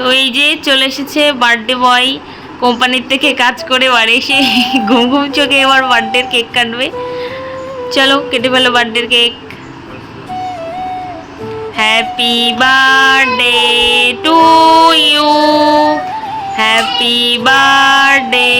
তো এই যে চলে এসেছে বার্থডে বয় কোম্পানির থেকে কাজ করে বাড়ি এসে ঘুম ঘুম চোখে এবার বার্থডের কেক কাটবে। চলো, কেটে ফেলো বার্থডের cake happy birthday to you happy birthday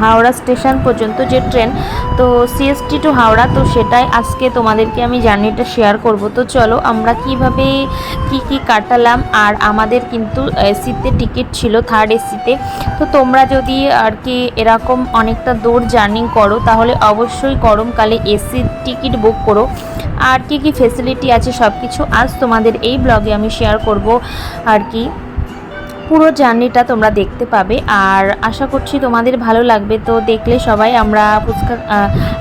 Howrah station পর্যন্ত যে ট্রেন, তো সিএসটি টু হাওড়া, তো সেটাই আজকে তোমাদেরকে আমি জার্নিটা শেয়ার করব। তো চলো আমরা কীভাবে, কি কি কাটালাম, আর আমাদের কিন্তু এসিতে টিকিট ছিল থার্ড এসিতে তো। তোমরা যদি আর কি এরকম অনেকটা দূর জার্নি করো, তাহলে অবশ্যই গরমকালে এসির টিকিট বুক করো। আর কি কি ফেসিলিটি আছে সব কিছু আজ তোমাদের এই ব্লগে আমি শেয়ার করব আর কি। পুরো জার্নিটা তোমরা দেখতে পাবে। আর আশা করছি তোমাদের ভালো লাগবে। তো দেখলে সবাই আমরা ফুচকা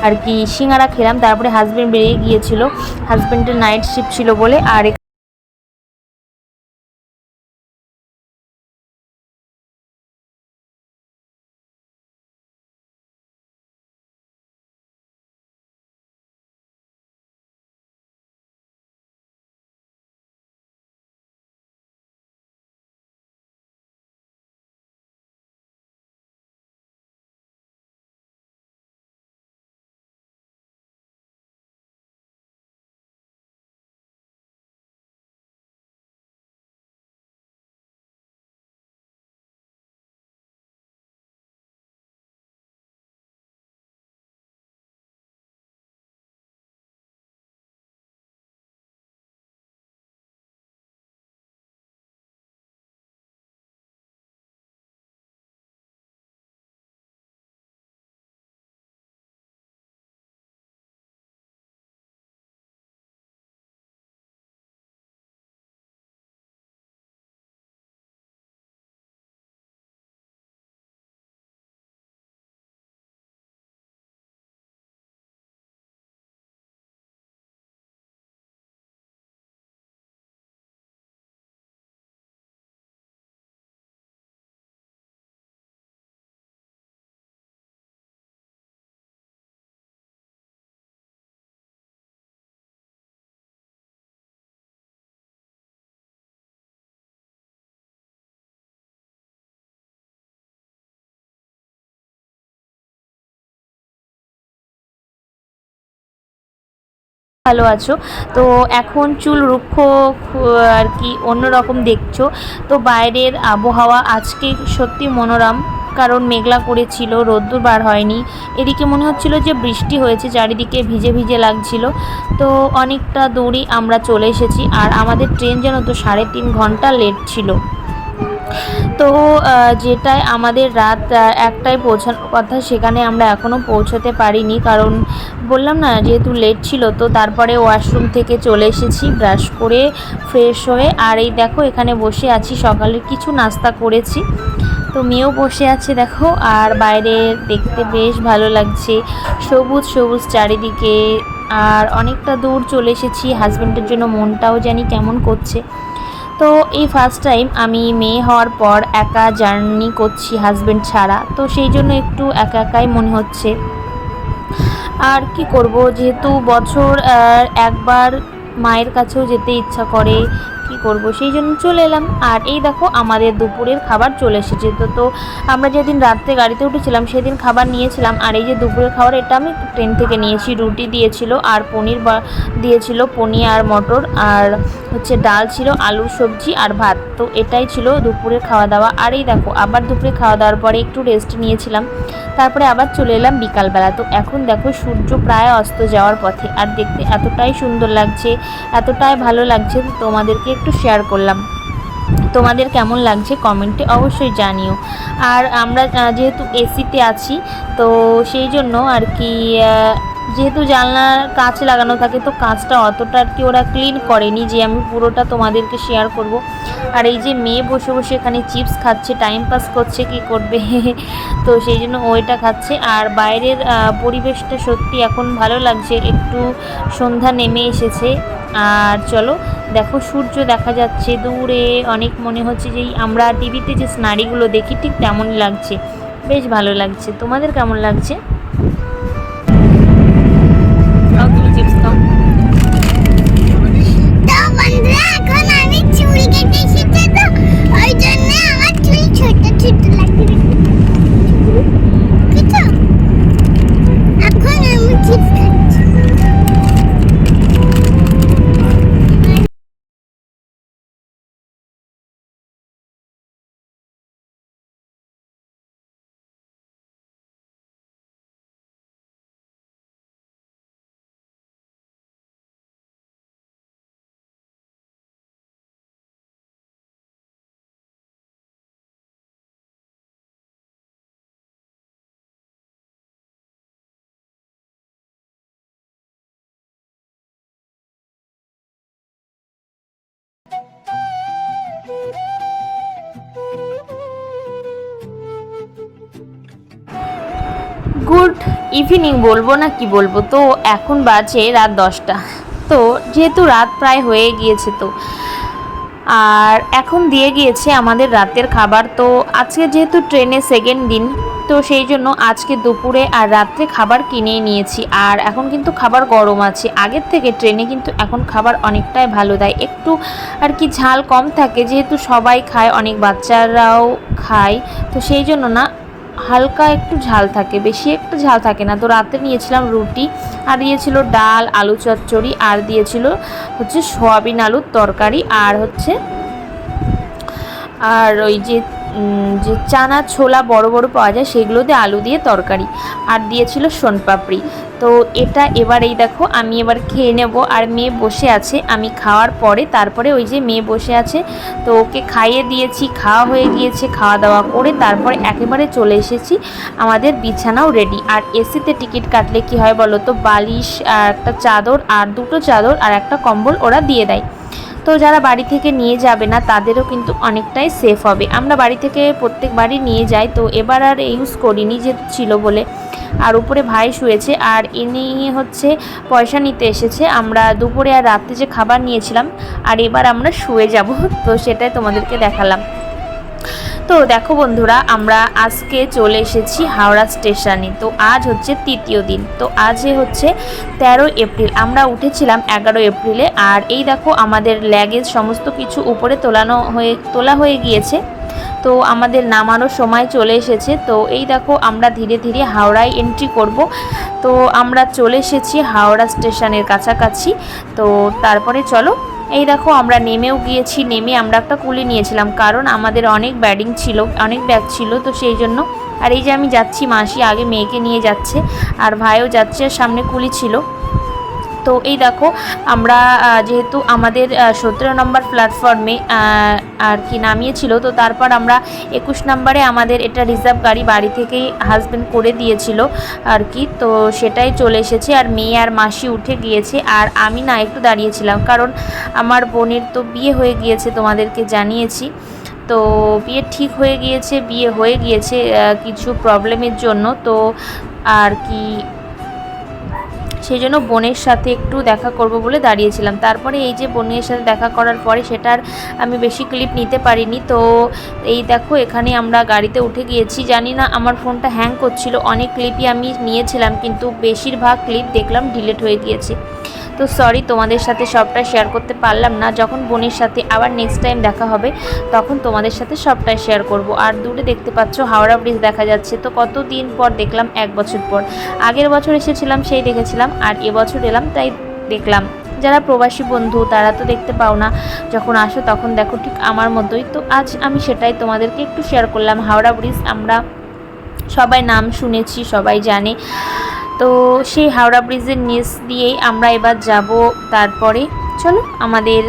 আর কি সিঙ্গারা খেলাম। তারপরে হাজব্যান্ড বেরিয়ে গিয়েছিল। হাজব্যান্ডের নাইট শিফট ছিল বলে। আর ভালো আছো। তো এখন চুল রুক্ষ আর কি অন্যরকম দেখছ। তো বাইরের আবহাওয়া আজকে সত্যি মনোরম, কারণ মেঘলা করেছিল, রোদ্দুর বার হয়নি। এদিকে মনে হচ্ছিল যে বৃষ্টি হয়েছে, চারিদিকে ভিজে ভিজে লাগছিল। তো অনেকটা দূরই আমরা চলে এসেছি, আর আমাদের ট্রেন যেন তো সাড়ে তিন ঘণ্টা লেট ছিল। তো যেটায় আমাদের রাত একটায় পৌঁছানোর কথা, সেখানে আমরা এখনও পৌঁছতে পারিনি। কারণ বললাম না, যেহেতু লেট ছিল, তো তারপরে ওয়াশরুম থেকে চলে এসেছি ব্রাশ করে ফ্রেশ হয়ে। আর এই দেখো, এখানে বসে আছি, সকালের কিছু নাস্তা করেছি। তো মেয়েও বসে আছে, দেখো। আর বাইরে দেখতে বেশ ভালো লাগছে। সবুজ সবুজ চারিদিকে। আর অনেকটা দূর চলে এসেছি। হাজব্যান্ডের জন্য মনটাও জানি কেমন করছে। তো এই ফার্স্ট টাইম আমি মেয়ে হওয়ার পর একা জার্নি করছি হাজব্যান্ড ছাড়া। তো সেই জন্য একটু একা একাই মনে হচ্ছে। আর কি করব? যেহেতু বছর একবার মায়ের কাছেও যেতে ইচ্ছা করে কি করব, সেই জন্য চলে এলাম। আর এই দেখো, আমাদের দুপুরের খাবার চলে এসেছে। তো তো আমরা যেদিন রাত্রে গাড়িতে উঠেছিলাম, সেদিন খাবার নিয়েছিলাম। আর এই যে দুপুরের খাবার, এটা আমি ট্রেন থেকে নিয়েছি। রুটি দিয়েছিল, আর পনির দিয়েছিল পনির আর মটর, আর হচ্ছে ডাল ছিল, আলু সবজি আর ভাত। তো এটাই ছিল দুপুরের খাওয়া দাওয়া। আর এই দেখো, আবার দুপুরে খাওয়া দাওয়ার পরে একটু রেস্ট নিয়েছিলাম। তারপরে আবার চলে এলাম বিকালবেলা। তো এখন দেখো সূর্য প্রায় অস্ত যাওয়ার পথে আর দেখতে এতটাই সুন্দর লাগছে, এতটাই ভালো লাগছে তোমাদেরকে একটু শেয়ার করলাম। তোমাদের কেমন লাগছে কমেন্টে অবশ্যই জানিও। আর আমরা যেহেতু এসিতে আছি, তো সেই জন্য আর কি যেহেতু জানলার কাঁচ লাগানো থাকে, তো কাঁচটা অতটা আর কি ওরা ক্লিন করেনি যে আমি পুরোটা তোমাদেরকে শেয়ার করব। আর এই যে মেয়ে বসে বসে এখানে চিপস খাচ্ছে টাইম পাস করছে, কি করবে? তো সেই জন্য ওইটা খাচ্ছে। আর বাইরের পরিবেশটা সত্যি এখন ভালো লাগছে, একটু সন্ধ্যা নেমে এসেছে। আর চলো, দেখো সূর্য দেখা যাচ্ছে দূরে, অনেক মনে হচ্ছে যে আমরা টিভিতে যে স্নারিগুলো দেখি, ঠিক তেমনই লাগছে। বেশ ভালো লাগছে। তোমাদের কেমন লাগছে? ইভিনিং বলব না কি বলব? তো এখন বাজে রাত দশটা। তো যেহেতু রাত প্রায় হয়ে গিয়েছে তো। আর এখন দিয়ে গিয়েছে আমাদের রাতের খাবার। তো আজকে যেহেতু ট্রেনে সেকেন্ড দিন, তো সেই জন্য আজকে দুপুরে আর রাত্রে খাবার কিনে নিয়েছি। আর এখন কিন্তু খাবার গরম আছে। আগের থেকে ট্রেনে কিন্তু এখন খাবার অনেকটাই ভালো দেয়। একটু আর কি ঝাল কম থাকে, যেহেতু সবাই খায়, অনেক বাচ্চারাও খায়। তো সেই জন্য না হালকা একটু ঝাল থাকে, বেশি একটা ঝাল থাকে না। তো রাতে নিয়েছিলাম রুটি, আর দিয়েছিল ডাল, আলু চচ্চড়ি, আর দিয়েছিল হচ্ছে সোয়াবিন আলুর তরকারি, আর হচ্ছে, আর ওই যে যে চানা ছোলা বড় বড় পাওয়া যায়, সেগুলোতে আলু দিয়ে তরকারি। আর দিয়েছিল সোনপাপড়ি। তো এটা এবার এই দেখো, আমি এবার খেয়ে নেব। আর মেয়ে বসে আছে, আমি খাওয়ার পরে, তারপরে ওই যে মেয়ে বসে আছে, তো ওকে খাইয়ে দিয়েছি, খাওয়া হয়ে গিয়েছে, খাওয়া দাওয়া করে তারপরে একেবারে চলে এসেছি, আমাদের বিছানাও রেডি আর এসিতে টিকিট কাটলে কি হয় বলো তো, বালিশ, আর একটা চাদর, আর দুটো চাদর, আর একটা কম্বল ওরা দিয়ে দেয়। তো যারা বাড়ি থেকে নিয়ে যাবে না, তাদেরও কিন্তু অনেকটাই সেফ হবে। আমরা বাড়ি থেকে প্রত্যেক বাড়ি নিয়ে যাই, তো এবার আর ইউজ করিনি যে ছিল বলে। আর উপরে ভাই শুয়েছে, আর ইনি হচ্ছে পয়সা নিতে এসেছে। আমরা দুপুরে আর রাত্রে যে খাবার নিয়েছিলাম, আর এবার আমরা শুয়ে যাব। তো সেটাই তোমাদেরকে দেখালাম। তো দেখো বন্ধুরা, আমরা আজকে চলে এসেছি হাওড়া স্টেশনে। তো আজ হচ্ছে তৃতীয় দিন। তো আজ হচ্ছে তেরো এপ্রিল। আমরা উঠেছিলাম এগারো এপ্রিলে আর এই দেখো আমাদের ল্যাগেজ সমস্ত কিছু উপরে তোলানো হয়ে, তোলা হয়ে গিয়েছে। তো আমাদের নামানোর সময় চলে এসেছে। তো এই দেখো আমরা ধীরে ধীরে হাওড়ায় এন্ট্রি করব। তো আমরা চলে এসেছি হাওড়া স্টেশনের কাছাকাছি। তো তারপরে চলো এই দেখো, আমরা নেমেও গিয়েছি, নেমে আমরা একটা কুলি নিয়েছিলাম, কারণ আমাদের অনেক ব্যাডিং ছিল, অনেক ব্যাগ ছিল, তো সেই জন্য। আর এই যে আমি যাচ্ছি, মাসি আগে মেয়েকে নিয়ে যাচ্ছে, আর ভাইও যাচ্ছে সামনে কুলি ছিল। তো এই দেখো, আমরা যেহেতু আমাদের সতেরো নম্বর প্ল্যাটফর্মে আর কি নামিয়েছিল তো তারপর আমরা একুশ নম্বরে আমাদের এটা রিজার্ভ গাড়ি বাড়ি থেকেই হাজব্যান্ড করে দিয়েছিল আর কি, তো সেটাই চলে এসেছে। আর মেয়ে আর মাসি উঠে গিয়েছে, আর আমি না একটু দাঁড়িয়েছিলাম, কারণ আমার বোনের তো বিয়ে হয়ে গিয়েছে তোমাদেরকে জানিয়েছি। তো বিয়ে ঠিক হয়ে গিয়েছে, বিয়ে হয়ে গিয়েছে কিছু প্রবলেমের জন্য, তো আর কি সেই জন্য বোনের সাথে একটু দেখা করব বলে দাঁড়িয়েছিলাম। তারপরে এই যে বোনের সাথে দেখা করার পরে সেটার আমি বেশি ক্লিপ নিতে পারিনি। তো এই দেখো, এখানে আমরা গাড়িতে উঠে গিয়েছি। জানি না আমার ফোনটা হ্যাং করছিল। অনেক ক্লিপই আমি নিয়েছিলাম, কিন্তু বেশিরভাগ ক্লিপ দেখলাম ডিলেট হয়ে গিয়েছে। তো সরি তোমাদের সাথে সবটা শেয়ার করতে পারলাম না। যখন বোনের সাথে আবার নেক্সট টাইম দেখা হবে, তখন তোমাদের সাথে সবটাই শেয়ার করব। আর দূরে দেখতে পাচ্ছ হাওড়া ব্রিজ দেখা যাচ্ছে। তো কত দিন পর দেখলাম? এক বছর পর। আগের বছর এসেছিলাম, সেই দেখেছিলাম। আর এবছর এলাম, তাই দেখলাম। যারা প্রবাসী বন্ধু, তারা তো দেখতে পাও না। যখন আসো, তখন দেখো ঠিক আমার মতোই। তো আজ আমি সেটাই তোমাদেরকে একটু শেয়ার করলাম। হাওড়া ব্রিজ আমরা সবাই নাম শুনেছি, সবাই জানে। তো সেই হাওড়া ব্রিজের নিচ দিয়েই আমরা এবার যাব তারপরে। চলো আমাদের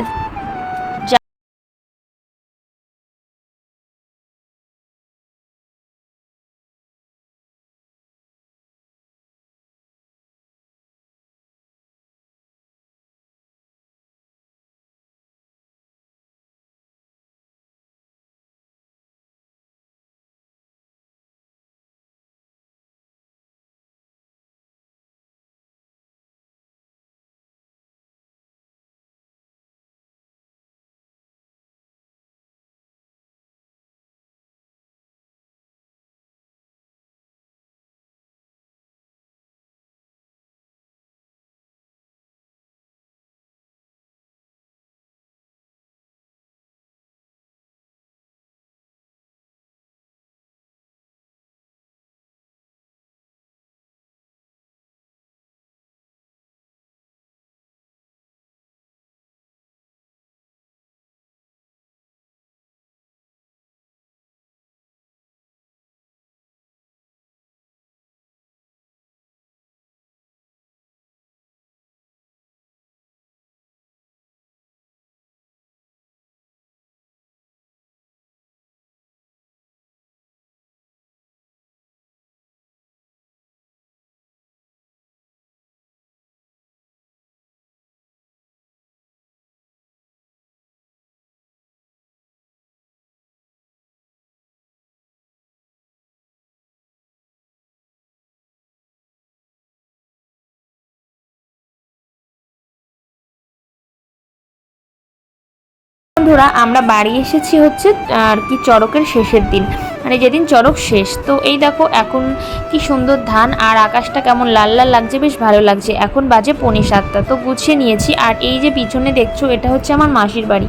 বন্ধুরা, আমরা বাড়ি এসেছি হচ্ছে, আর কি চড়কের শেষের দিন। মানে যেদিন চড়ক শেষ। তো এই দেখো, এখন কি সুন্দর ধান, আর আকাশটা কেমন লাল লাল লাগছে, বেশ ভালো লাগছে। এখন বাজে পৌনে সাতটা। তো গুছিয়ে নিয়েছি, আর এই যে পিছনে দেখছ, এটা হচ্ছে আমার মাসির বাড়ি।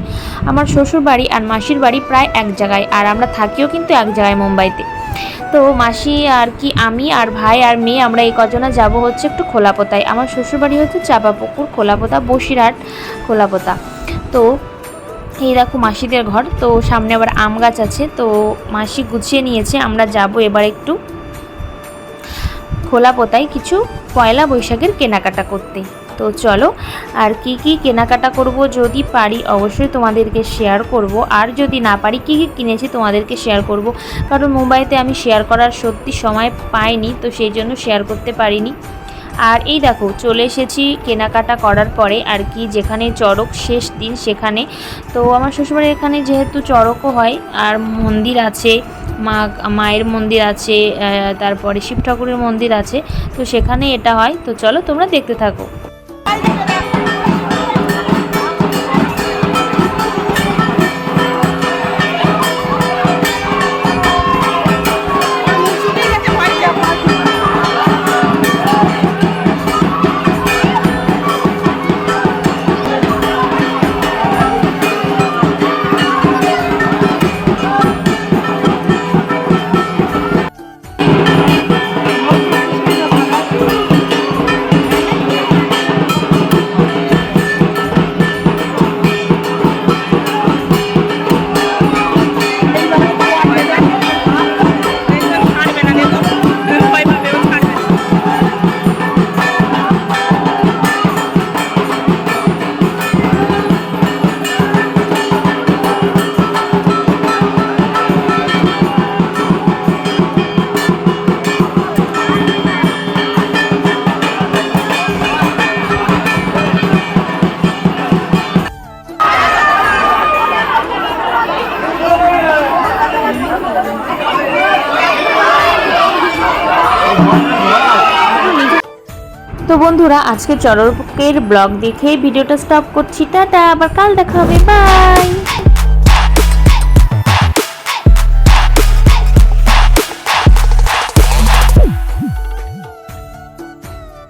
আমার শ্বশুর বাড়ি আর মাসির বাড়ি প্রায় এক জায়গায়, আর আমরা থাকিও কিন্তু এক জায়গায় মুম্বাইতে। তো মাসি আর কি আমি, আর ভাই আর মেয়ে, আমরা এই কজনা যাব হচ্ছে একটু খোলাপোতায়। আমার শ্বশুরবাড়ি হচ্ছে চাপাপুকুর, খোলাপোতা, বসিরহাট খোলাপোতা। তো এই দেখো মাসিদের ঘর, তো সামনে আবার আম গাছ আছে, তো মাসি গুছিয়ে নিয়েছে, আমরা যাব এবার একটু খোলা পোতায় কিছু পয়লা বৈশাখের কেনাকাটা করতে। তো চলো, আর কি কি কেনাকাটা করব যদি পারি অবশ্যই তোমাদেরকে শেয়ার করব, আর যদি না পারি কি কি কিনেছি তোমাদেরকে শেয়ার করব, কারণ মুম্বাইতে আমি শেয়ার করার সত্যি সময় পাইনি, তো সেই জন্য শেয়ার করতে পারিনি। আর এই দেখো, চলে এসেছি কেনাকাটা করার পরে আর কি, যেখানে চড়ক শেষ দিন সেখানে। তো আমার শ্বশুরবাড়ির এখানে যেহেতু চড়কও হয়, আর মন্দির আছে, মা, মায়ের মন্দির আছে তারপরে শিব ঠাকুরের মন্দির আছে, তো সেখানে এটা হয়। তো চলো তোমরা দেখতে থাকো। বন্ধুরা আজকে চরকের ব্লগ দেখে ভিডিওটা স্টপ করছি। টাটা আবার কাল দেখা হবে। বাই